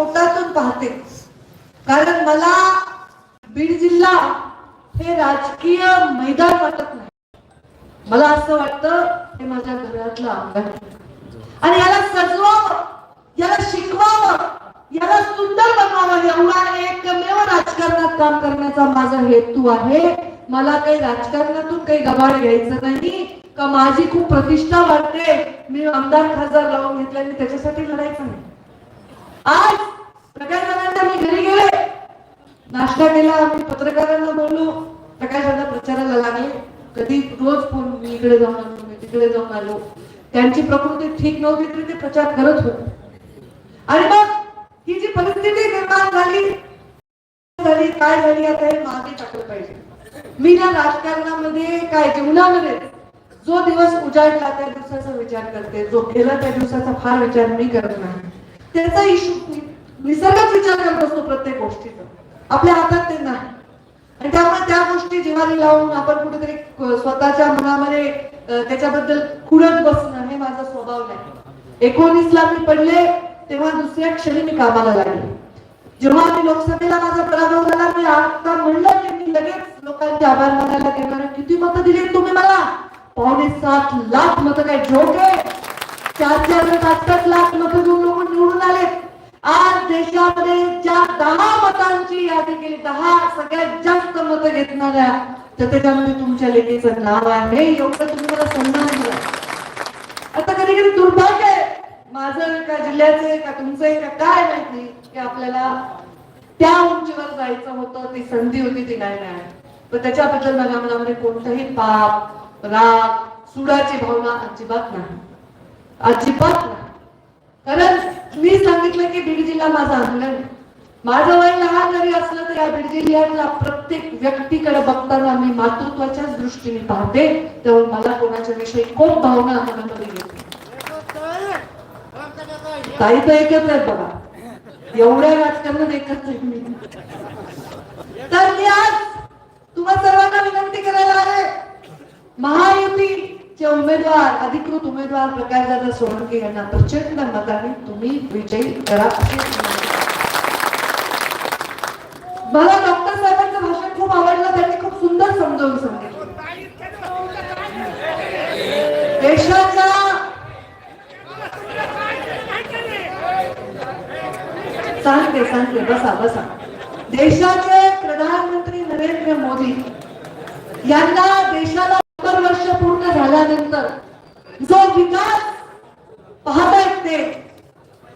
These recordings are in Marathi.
पोटातून पाहते. कारण मला बीड जिल्हा हे राजकीय मैदान वाटत नाही. मला असं वाटतं हे माझ्या घरातलं अंगण आणि याला सजवावं याला शिकवावं याला सुंदर बनवावं एवढा एकमेव राजकारणात काम करण्याचा माझा हेतू आहे. मला काही राजकारणातून काही गबाळ घ्यायचं नाही. का माझी खूप प्रतिष्ठा वाटते मी आमदार खासदार लावून घेतल्याने त्याच्यासाठी लढायचं नाही. आज प्रकाश मी घरी गेले. नाश्ता केला आम्ही पत्रकारांना बोललो. प्रकाशांना प्रचाराला लागले. कधी रोज फोन मी इकडे जाऊन आलो मी तिकडे जाऊन आलो. त्यांची प्रकृती ठीक नव्हती तरी ते प्रचार करत होते. आणि मग ही जी परिस्थिती निर्माण झाली झाली काय झाली आता हे मागे टाकलं पाहिजे. मी ना राजकारणामध्ये काय जीवनामध्ये जो दिवस उजाडला त्या दिवसाचा विचार करते जो केला त्या दिवसाचा फार विचार मी करत नाही. त्याचा इशू निसर्गात विचार करत असतो प्रत्येक गोष्टीचा. आपल्या हातात ते नाही. आणि त्यामुळे त्या गोष्टी जिव्हारी लावून आपण कुठेतरी स्वतःच्या मनामध्ये त्याच्याबद्दल खुडत बसणं हे माझा स्वभाव नाही. एकोणीसला मी पडले तेव्हा दुसऱ्या क्षणी मी कामाला लागले. जेव्हा मी लोकसभेला माझा पराभव झाला मी आता म्हणलं की मी लगेच लोकांचे आभार मानायला घेणार किती मतं दिली तुम्ही मला? पावणे सात लाख मतं काय? जोक! आहे चार चार सात लाख मतं लोक निवडून आले. आज देशामध्ये ज्या दहा मतांची यादी केली दहा सगळ्यात जास्त मतं घेतणाऱ्या तर त्याच्यामध्ये तुमच्या लेखीचं नाव आहे. एवढं तुम्ही मला सन्मान दिला आता कधी कधी दुर्भाग्य आहे. माझं का जिल्ह्याचं आहे का तुमचं का काय माहीत? नाही की आपल्याला त्या उंचीवर जायचं होतं ती संधी होती ती नाही मिळाली. पण त्याच्याबद्दल माझ्या मनामध्ये कोणतंही पाप राग सुडाची भावना अजिबात नाही. अजिबात कारण मी सांगितलं की बीड जिल्हा माझा अंगण माझं वय लहान जरी असलं तरी या बीड प्रत्येक व्यक्तीकडे बघताना मी मातृत्वाच्याच दृष्टीने पाहते. तेव्हा मला कोणाच्या विषयी खूप भावना मनामध्ये येते काही तर एकच आहे बघा. एवढ्या राजकारणात एकच आहे मी. तर मी आज तुम्हा सर्वांना विनंती करायला आले. महायुतीचे उमेदवार अधिकृत उमेदवार प्रकाशदादा सोळंके यांना प्रचंड मताने तुम्ही विजयी करा मला डॉक्टर साहेबांचं भाषण खूप आवडलं त्यांनी खूप सुंदर समजावून सांगितलं देशाचा सांगते सांगते बसा बसा देशाचे प्रधानमंत्री नरेंद्र मोदी यांना झाल्यानंतर जो विकास पाहता येते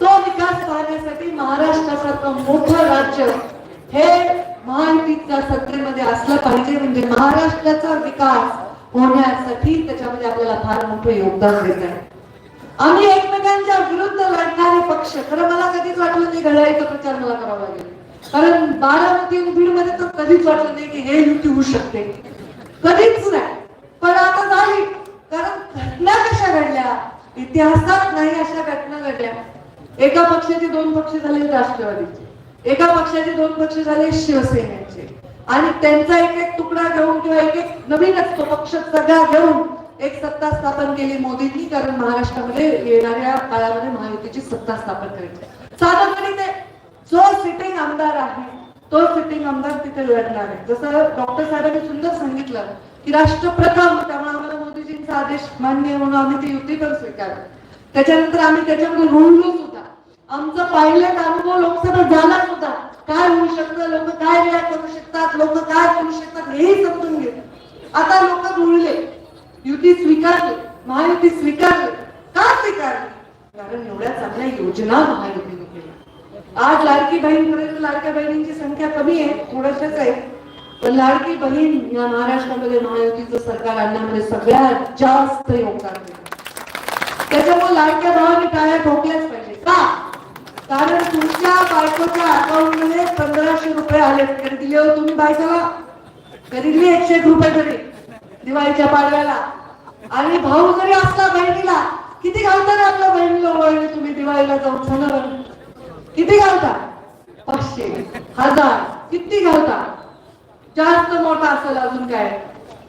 तो विकास पाहण्यासाठी महाराष्ट्रासारखं मोठं राज्य हे महायुतीच्या सत्तेमध्ये असलं पाहिजे. म्हणजे महाराष्ट्राचा विकास होण्यासाठी त्याच्यामध्ये आपल्याला फार मोठं योगदान देत आहे आम्ही एकमेकांच्या विरुद्ध लढणारे पक्ष खरं मला कधीच वाटलं नाही घड्याळीचा प्रचार मला करावा लागेल. कारण बारामती आणि बीडमध्ये तर कधीच वाटलं नाही की हे युती होऊ शकते. कधीच नाही. पण आता झाली. कारण घटना कशा घडल्या? इतिहासात नाही अशा घटना घडल्या. एका पक्षाचे दोन पक्ष झाले राष्ट्रवादीचे. एका पक्षाचे दोन पक्ष झाले शिवसेनेचे. आणि त्यांचा एक एक तुकडा घेऊन किंवा एक एक नवीनच तो पक्ष सगळा घेऊन एक सत्ता स्थापन केली मोदींनी कारण महाराष्ट्रामध्ये येणाऱ्या काळामध्ये महायुतीची सत्ता स्थापन करायची. साधारण ते जो सिटिंग आमदार आहे तो सिटिंग आमदार तिथे लढणार आहे. जसं डॉक्टर साहेबांनी सुंदर सांगितलं की राष्ट्रप्रथम त्यामुळे आदेश मान्य म्हणून आम्ही ते युती पण त्याच्यानंतर आम्ही त्याच्यामध्ये रुळलो सुद्धा. आमचा पायलट अनुभव लोकसभा झाला सुद्धा. काय होऊ शकतं? लोक काय रिॲक्ट करू शकतात? लोक काय करू शकतात? हेही समजून घेत. आता लोक रुळले युती स्वीकारली. महायुती स्वीकारली. का स्वीकारली? कारण एवढ्या चांगल्या योजना महायुतीने केल्या. आज लाडकी बहीण पर्यंत लाडक्या बहिणींची संख्या कमी आहे. थोडशाच आहे. पण लाडकी बहीण या महाराष्ट्रामध्ये महायुतीचं सरकार आणण्यामध्ये सगळ्यात जास्त योगदान दिलं त्याच्यामुळे लाडक्या भावाने टाळ्या ठोकल्याच पाहिजे का? कारण तुमच्या बायकोच्या अकाउंटमध्ये पंधराशे रुपये आले कधी दिले हो तुम्ही बायकोला. कधी दिली एकशे एक रुपये तरी. दिवाळीच्या पाडव्याला. आणि भाऊ जरी असला बहिणीला किती घालता रे आपल्या बहिणीला ओळखले तुम्ही? दिवाळीला जाऊन सांगा बरं. किती घालता? पाचशे. हजार. किती घालता? जास्त मोठा असेल अजून काय?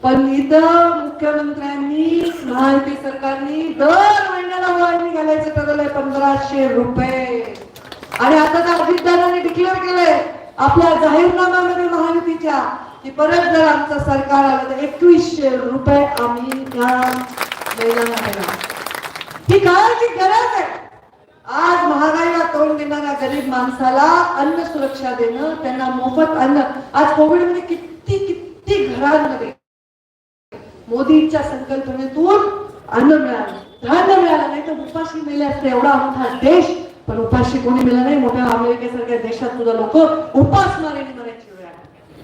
पण इथं मुख्यमंत्र्यांनी महायुती सरकारने दर महिन्याला वळणी घालायचं ठरवलंय पंधराशे रुपये. आणि आता त्या तर डिक्लेअर केलंय आपल्या जाहीरनाम्यामध्ये महायुतीच्या की परत जर आमचं सरकार आलं तर एकवीसशे रुपये आम्ही त्या महिलांना देणार. ही काळाची गरज आहे. करून देणाऱ्या गरीब माणसाला अन्न सुरक्षा देणं त्यांना मोफत अन्न. आज कोविडमध्ये किती किती घरांमध्ये मोदींच्या संकल्पनेतून अन्न मिळालं. धान्य मिळालं नाही तर उपाशी मेले असते एवढा मोठा देश. पण उपाशी कोणी मिळालं नाही मोठ्या अमेरिकेसारख्या देशात सुद्धा लोक उपासमारीने मरायची वेळ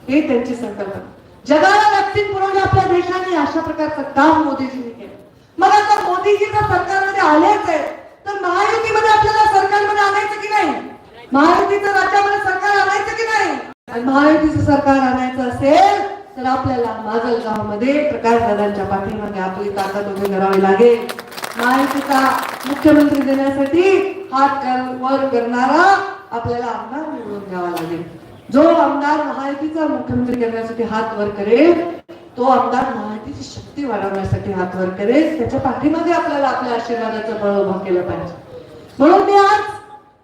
हे त्यांची संकल्पना. जगाला व्हॅक्सिन पुरवणे आपल्या देशाने अशा प्रकारचं काम मोदीजींनी केलं. मला आता मोदीजी जर सरकारमध्ये आलेच आहे. तर महायुतीमध्ये आपल्याला सरकारमध्ये आणायचं की नाही? महायुतीचं राज्यामध्ये सरकार आणायचं की नाही? आणि महायुतीचं सरकार आणायचं असेल तर आपल्याला माजलगावमध्ये प्रकाश दादांच्या पाठीमागे आपली ताकद उभी करावी लागेल. महायुतीचा मुख्यमंत्री देण्यासाठी हात वर करणारा आपल्याला आमदार निवडून घ्यावा लागेल. जो आमदार महायुतीचा मुख्यमंत्री करण्यासाठी हात वर करेल तो आमदार मराठीची शक्ती वाढवण्यासाठी हातवर करेल. त्याच्या पाठीमध्ये आपल्याला आपल्या आशीर्वादाचं बळ उभा केलं पाहिजे. म्हणून मी आज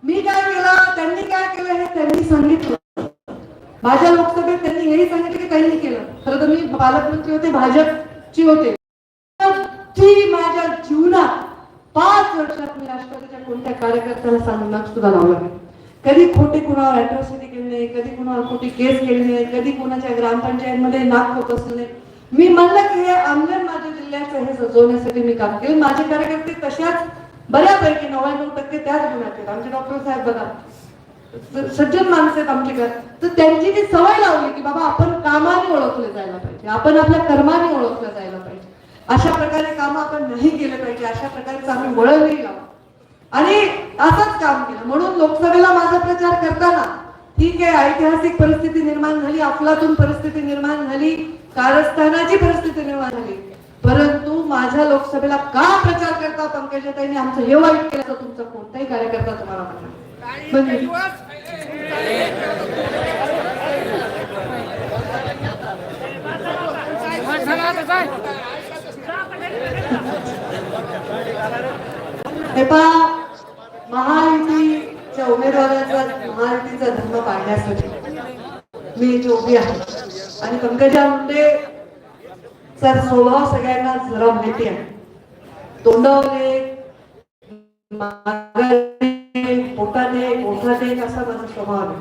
मी काय केलं त्यांनी काय केलं हे त्यांनी सांगितलं. माझ्या लोकसभेत त्यांनी हेही सांगितलं की त्यांनी केलं. खरं तर मी पालकमंत्री होते भाजपची होते. ती माझ्या जीवनात पाच वर्षात मी राष्ट्रवादीच्या कोणत्या कार्यकर्त्याला सांगण्यात सुद्धा लावलं नाही. कधी खोटे कुणावर अॅट्रॉसिटी केली नाही कधी कुणावर खोटी केस केली नाही कधी कुणाच्या ग्रामपंचायतमध्ये नाक होत असू नये मी म्हणलं की हे आमदार माझ्या जिल्ह्याचं हे सजवण्यासाठी मी काम केलं. माझे कार्यकर्ते तशाच बऱ्यापैकी नव्याण्णव टक्के त्याच गुणात आहेत. आमचे डॉक्टर साहेब बघा. सज्जन माणसं आहेत आमच्याकडे तर त्यांची ती सवय लावली की बाबा आपण कामाने ओळखले जायला पाहिजे. आपण आपल्या कर्माने ओळखलं जायला पाहिजे. अशा प्रकारे काम आपण नाही केलं पाहिजे. अशा प्रकारे आम्ही वळणही लावू आणि असंच काम केलं. म्हणून लोकसभेला माझा प्रचार करताना ठीक आहे ऐतिहासिक परिस्थिती निर्माण झाली अफलातून परिस्थिती निर्माण झाली कारस्थानाची परिस्थिती निर्माण झाली. परंतु माझ्या लोकसभेला का प्रचार करता पंकजाताईने? आमचं हे वाईट केलं तर तुमचा कोणताही कार्यकर्ता तुम्हाला म्हणणार म्हणजे हे पहा महायुतीच्या उमेदवाराचा महायुतीचा धर्म पाळण्यासाठी मी इथे उभी आहे. आणि पंकजा मुंडे सर स्वभाव सगळ्यांना जरा माहिती आहे. तोंडावले पोटाने ओठाने असा माझा स्वभाव आहे.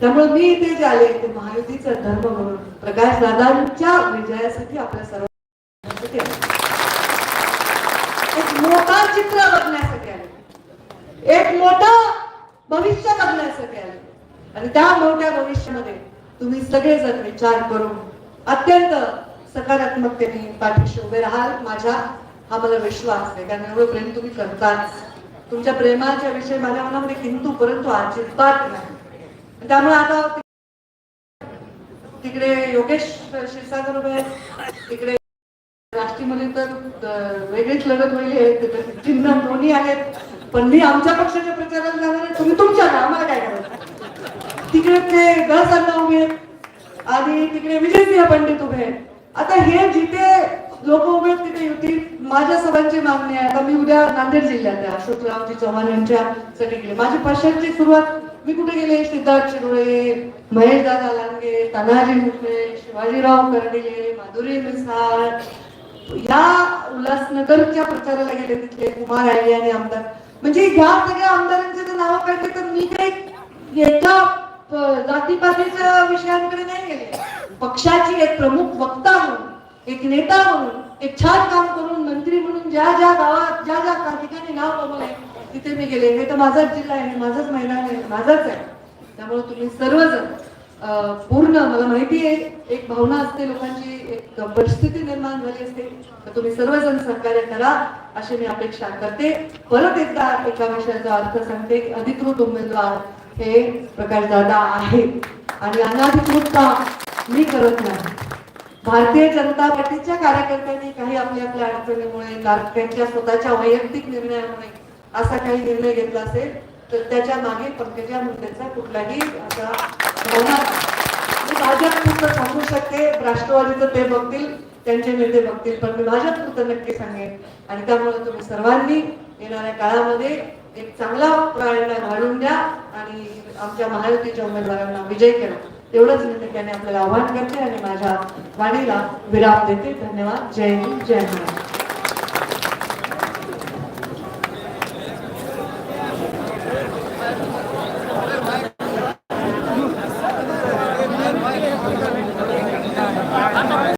त्यामुळे मी इथे जे आले ते महायुतीचा धर्म म्हणून प्रकाश दादांच्या विजयासाठी आपल्या सर्व एक मोठा चित्र एक मोठं भविष्य बघण्यासाठी आणि त्या मोठ्या भविष्यामध्ये तुम्ही सगळेजण विचार करून अत्यंत सकारात्मकतेने पाठीशी उभे राहाल. माझ्या हा मला विश्वास आहे. कारण एवढं प्रेम तुम्ही करताच. तुमच्या प्रेमाच्या विषयी माझ्या मनामध्ये हिंदू परंतु अजिबात नाही. त्यामुळे आता तिकडे योगेश क्षीरसागर उभे आहेत. तिकडे राष्ट्रीयमध्ये तर वेगळीच लढत होईल हे चिन्ह दोन्ही आहेत. पण मी आमच्या पक्षाच्या प्रचाराला जाणार आहे तुम्ही तुमच्या आम्हाला काय करायचं तिकडे ते गस उभे आणि तिकडे विजयसिंह पंडित उभे आता हे जिथे लोक उभे तिथे युती माझ्या सभांची मागणी आहे. आता मी उद्या नांदेड जिल्ह्यात आहे. अशोकरावजी चव्हाण यांच्या गेले. माझी पक्षाची सुरुवात मी कुठे गेले? सिद्धार्थ शिरोळे महेश दादा लांगे तानाजी मुखले शिवाजीराव कर्डिले माधुरी मिसाळ. या उल्हासनगरच्या प्रचाराला गेले तिथले कुमार आयले आणि आमदार. म्हणजे ह्या सगळ्या आमदारांचे जर नाव काढले तर मी काही एका जातीपातीच्या विषयांकडे नाही गेले. पक्षाची एक प्रमुख वक्ता म्हणून एक नेता म्हणून एक छान काम करून मंत्री म्हणून ज्या ज्या गावात ज्या ज्या ठिकाणी नाव कमवलंय तिथे मी गेले. हे तर माझाच जिल्हा आहे माझाच मैदान आहे माझाच आहे. त्यामुळे तुम्ही सर्वजण पूर्ण मला माहिती आहे एक भावना असते लोकांची एक परिस्थिती निर्माण झाली असते. तर तुम्ही सर्वजण सहकार्य करा अशी मी अपेक्षा करते. परत एकदा एका विषयाचा अर्थ सांगते अधिकृत उमेदवार हे प्रकाश दादा आहे. आणि अनाधिकृतता मी करत नाही. भारतीय जनता पार्टीच्या कार्यकर्त्यांनी काही आपल्या आपल्या अडचणीमुळे त्यांच्या स्वतःच्या वैयक्तिक निर्णयामुळे असा काही निर्णय घेतला असेल तर त्याच्यामागे पंकजा मुंडेचा कुठलाही असा भावना मी भाजप पुरतं सांगू शकते राष्ट्रवादीचं ते बघतील त्यांचे नेते बघतील पण मी भाजप पुरतं नक्की सांगेन. आणि त्यामुळे तुम्ही सर्वांनी येणाऱ्या काळामध्ये एक चांगला प्राण्यांना घालून द्या आणि आमच्या महायुतीच्या उमेदवारांना विजय केला एवढंच मी त्याने आपल्याला आवाहन करते आणि माझ्या वाणीला विराम देते. धन्यवाद. जय हिंद जय महाराष्ट्र.